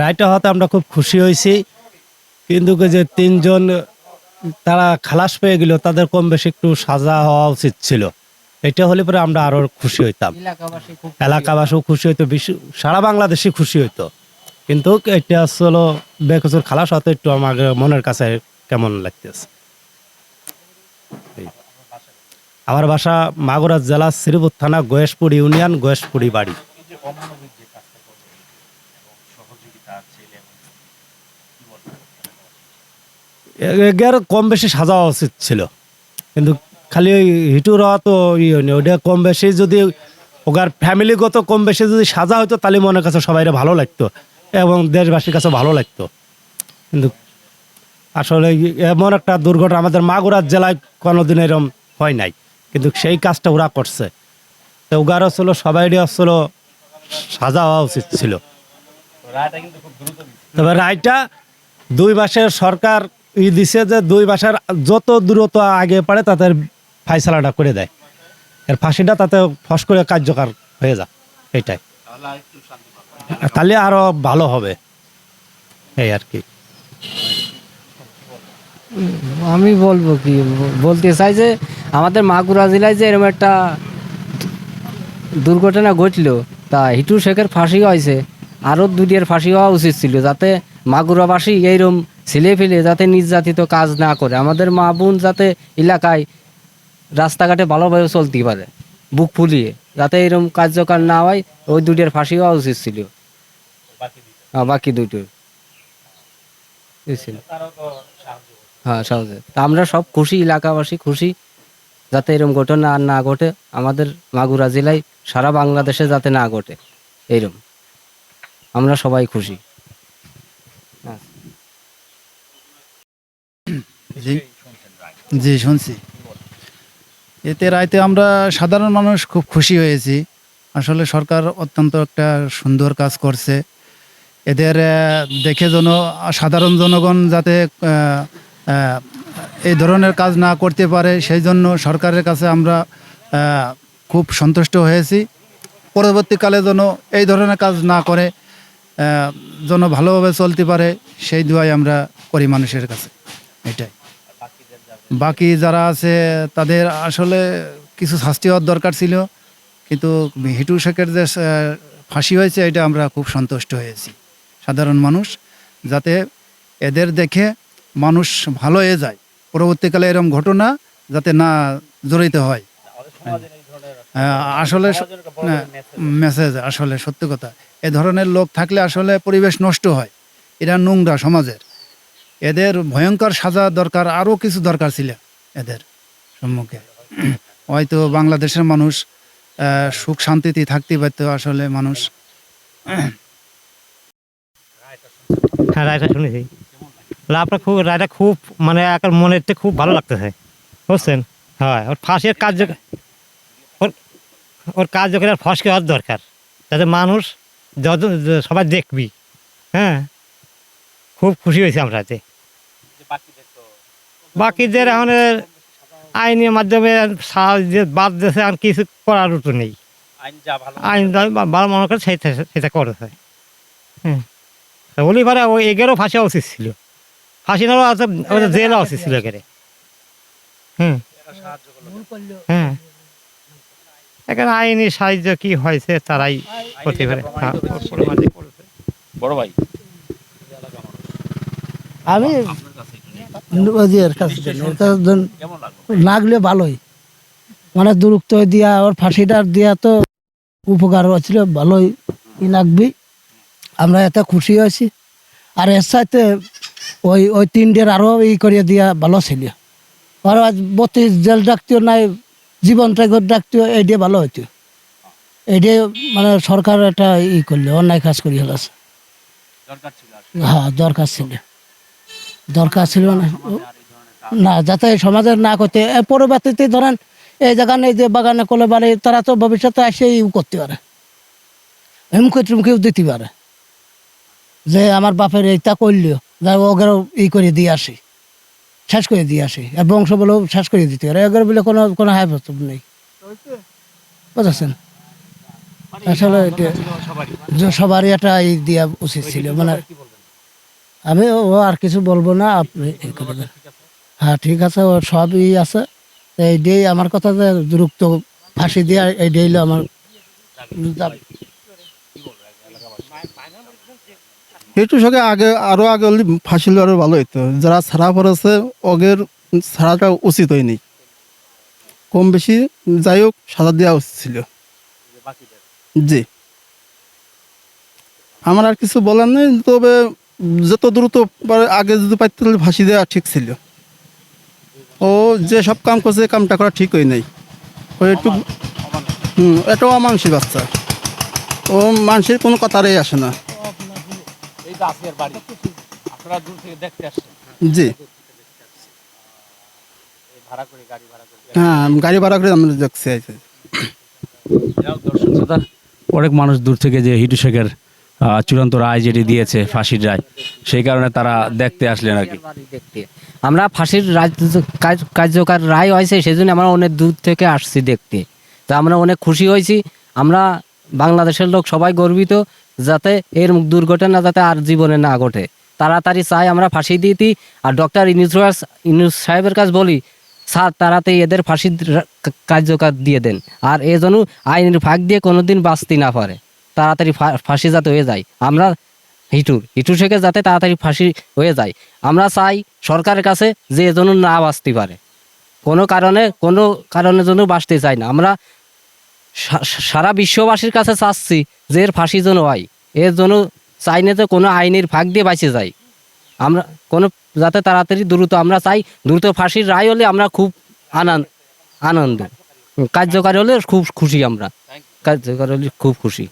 রায়টা হতে আমরা খুব খুশি হয়েছি। কিন্তু যে তিনজন তারা খালাস পেয়ে গেল তাদের কম বেশি একটু সাজা হওয়া উচিত ছিল। এটা হলে পরে আমরা আরও খুশি হইতাম। এলাকাবাসী এলাকাবাসীও খুশি হইতো সারা বাংলাদেশই খুশি হইতো। কিন্তু এটা আসলে বেকসুর খালাস হতে একটু আমার মনের কাছে কেমন লাগতেছে। আমার বাসা মাগুরা জেলা শ্রীপুর থানা গয়েশপুর ইউনিয়ন গয়েশপুরি বাড়ি। এর কম বেশি সাজা উচিত ছিল। কিন্তু খালি ওই হিটুর তো ই হয়নি। ওটা কম বেশি যদি ওগার ফ্যামিলিগত কম বেশি যদি সাজা হতো তাহলে মনের কাছে সবাই ভালো লাগতো এবং দেশবাসীর কাছে ভালো লাগতো। কিন্তু আসলে এমন একটা দুর্ঘটনা আমাদের মাগুরার জেলায় কোনোদিন এরকম হয় নাই। কিন্তু সেই কাজটা ওরা করছে। তো ওগার আসলে সবাইরই আসলে সাজা হওয়া উচিত ছিল। তবে রায়টা দুই মাসের সরকার ই দিছে যে দুই মাসের যত দূরত্ব আগে পারে তাদের ফাইসালাটা করে দেয়। এর ফাঁসিটা তাতে ফস করে কার্যকর হয়ে যা এটাই। তাহলে আরও ভালো হবে, এই আর কি। আমি বলব কি, বলতে চাই যে আমাদের মাগুরা জেলায় যে এরকম একটা দুর্ঘটনা ঘটলো, তা হিটু শেখের ফাঁসি হয়েছে। আরও দুটির ফাঁসি হওয়া উচিত ছিল, যাতে মাগুরাবাসী এইরকম ছেলে ফেলে যাতে নির্যাতিত কাজ না করে। আমাদের মা বোন যাতে এলাকায় রাস্তাঘাটে ভালোভাবে চলতে পারে বুক ফুলিয়ে যাতে এরকম কার্যকর না হয় ওই দুটির ফাঁসি হওয়া উচিত ছিল। হ্যাঁ, বাকি দুটোর হ্যাঁ সহজে তা আমরা সব খুশি এলাকাবাসী খুশি যাতে এরকম ঘটনা আর না ঘটে। আমাদের মাগুরা জেলায় সারা বাংলাদেশে যাতে না ঘটে এইরকম আমরা সবাই খুশি। জি। জি শুনছি। এতে রাইতে আমরা সাধারণ মানুষ খুব খুশি হয়েছি। আসলে সরকার অত্যন্ত একটা সুন্দর কাজ করছে। এদের দেখে যেন সাধারণ জনগণ যাতে এই ধরনের কাজ না করতে পারে সেই জন্য সরকারের কাছে আমরা খুব সন্তুষ্ট হয়েছি। পরবর্তীকালে যেন এই ধরনের কাজ না করে যেন ভালোভাবে চলতে পারে সেই দোয়াই আমরা করি মানুষের কাছে। এটাই। বাকি যারা আছে তাদের আসলে কিছু শাস্তি হওয়ার দরকার ছিল। কিন্তু হিটু শেখের যে ফাঁসি হয়েছে এটা আমরা খুব সন্তুষ্ট হয়েছি। সাধারণ মানুষ যাতে এদের দেখে মানুষ ভালো হয়ে যায়। পরবর্তীকালে এরকম ঘটনা যাতে না জড়িত হয়। হ্যাঁ, আসলে মেসেজ আসলে সত্যি কথা। এ ধরনের লোক থাকলে আসলে পরিবেশ নষ্ট হয়। এরা নোংরা সমাজের। এদের ভয়ঙ্কর সাজা দরকার, আরও কিছু দরকার ছিল এদের সম্মুখে। হয়তো বাংলাদেশের মানুষ সুখ শান্তিতে থাকতে পারত আসলে মানুষ। হ্যাঁ রায়টা শুনেছি। আপনার খুব, রায়টা খুব মানে একার থেকে খুব ভালো লাগতেছে, বুঝছেন? হ্যাঁ ওর ফাঁসের কার্য, ওর ওর কার্যকরী ফসকে হওয়ার দরকার। যাতে মানুষ যত, সবাই দেখবি হ্যাঁ? খুব খুশি হয়েছি আমরা এতে বাকিদের এখন আইনের মাধ্যমে সাহায্য বাদ দিয়েছে আর কিছু করার তো নেই। আইন যা ভালো মনে করে। সেটা সেটা করেছে। হ্যাঁ পারে ওই এগেরও ফাঁসি উচিত ছিল। ফাঁসি নেওয়া ওদের জেল উচিত ছিল এগেরে। হুম। হ্যাঁ এখানে আইনি সাহায্য কি হয়েছে তারাই করতে পারে। হ্যাঁ। বড় ভাই। আমি ওদের কাছে লাগলে ভালোই। অনেক দূরত্ব দিয়া ওর ফাঁসিটা দিয়া তো উপকার হচ্ছিল ভালোই ই লাগবি আমরা এত খুশি হয়েছি। আর এর সাথে ওই ওই তিনটের আরও ই করিয়ে দিয়া ভালো ছিল। আর আজ বত্রিশ জেল ডাকতেও নাই জীবন ট্যাগর ডাকতেও এইটা ভালো হইতো। এইটা মানে সরকার একটা ই করলে অন্যায় কাজ করি হলাস হ্যাঁ দরকার ছিল। দরকার ছিল না। না যাতে সমাজের না করতে পরবর্তীতে ধরেন এই জায়গা নেই যে বাগানে কোলে বাড়ি তারা তো ভবিষ্যতে এসে ইউ করতে পারে। হুমকি টুমকিও দিতে পারে। যে আমার বাপের এইটা করলিও যা ওগেরও ই করে দিয়ে আসি শেষ করে দিয়ে আসি আর বংশ বলেও শেষ করে দিতে পারে। এগুলো বলে কোনো কোনো হাই নেই। বুঝেছেন? আসলে সবারই। একটা ই দেওয়া উচিত ছিল মানে আমি ও আর কিছু বলব না আপনি। হ্যাঁ ঠিক আছে ও সবই আছে। এইটাই আমার কথা যে দ্রুত ফাঁসি দেওয়া এইটাই হলো আমার। একটু সঙ্গে আগে আরও আগে হলে ফাঁসি আরও ভালো হইতো। যারা ছাড়া পড়েছে ওদের ছাড়াটা উচিত হয়নি কম বেশি যাই হোক সাজা দেওয়া উচিত ছিল। জি। আমার আর কিছু বলার নেই তবে যত দ্রুত আগে যদি পাইতে তাহলে ফাঁসি দেওয়া ঠিক ছিল। ও যে সব কাম করছে কামটা করা ঠিক হয় নাই। ও একটু হুম এটা অমানসিক বাচ্চা। ও মানুষের কোনো কথারই আসে না। জি। হ্যাঁ গাড়ি ভাড়া করে আমরা দেখছি। অনেক মানুষ দূর থেকে যে হিটু শেখের চূড়ান্ত রায় যেটি দিয়েছে ফাঁসির রায়, সেই কারণে তারা দেখতে আসলেন আর কি। আমরা ফাঁসির কার্যকর রায় হয়েছে সেই জন্য আমরা অনেক দূর থেকে আসছি দেখতে। তো আমরা অনেক খুশি হয়েছি। আমরা বাংলাদেশের লোক সবাই গর্বিত যাতে এর দুর্ঘটনা যাতে আর জীবনে না ঘটে। তাড়াতাড়ি চাই আমরা ফাঁসি দিতে। আর ডক্টর ইনুস ইনুস সাহেবের কাছে বলি, স্যার, তাড়াতাড়ি এদের ফাঁসি কার্যকর দিয়ে দেন। আর এ যেন আইনের ফাঁক দিয়ে কোনোদিন বাঁচতে না পারে। তাড়াতাড়ি ফাঁসি যাতে হয়ে যায়। আমরা হিটুর হিটুর থেকে যাতে তাড়াতাড়ি ফাঁসি হয়ে যায়। আমরা চাই সরকারের কাছে যে এজন্য না বাঁচতে পারে। কোনো কারণে কোনো কারণের জন্য বাঁচতে চাই না। আমরা সারা বিশ্ববাসীর কাছে চাচ্ছি যে এর ফাঁসি যেন হয়। এর জন্য চাই না যে কোনো আইনের ভাগ দিয়ে বাঁচে যায়। আমরা কোনো যাতে তাড়াতাড়ি দ্রুত আমরা চাই দ্রুত ফাঁসির রায় হলে আমরা খুব আনন্দ আনন্দ। কার্যকারী হলে খুব খুশি আমরা। কার্যকর হলে খুব খুশি।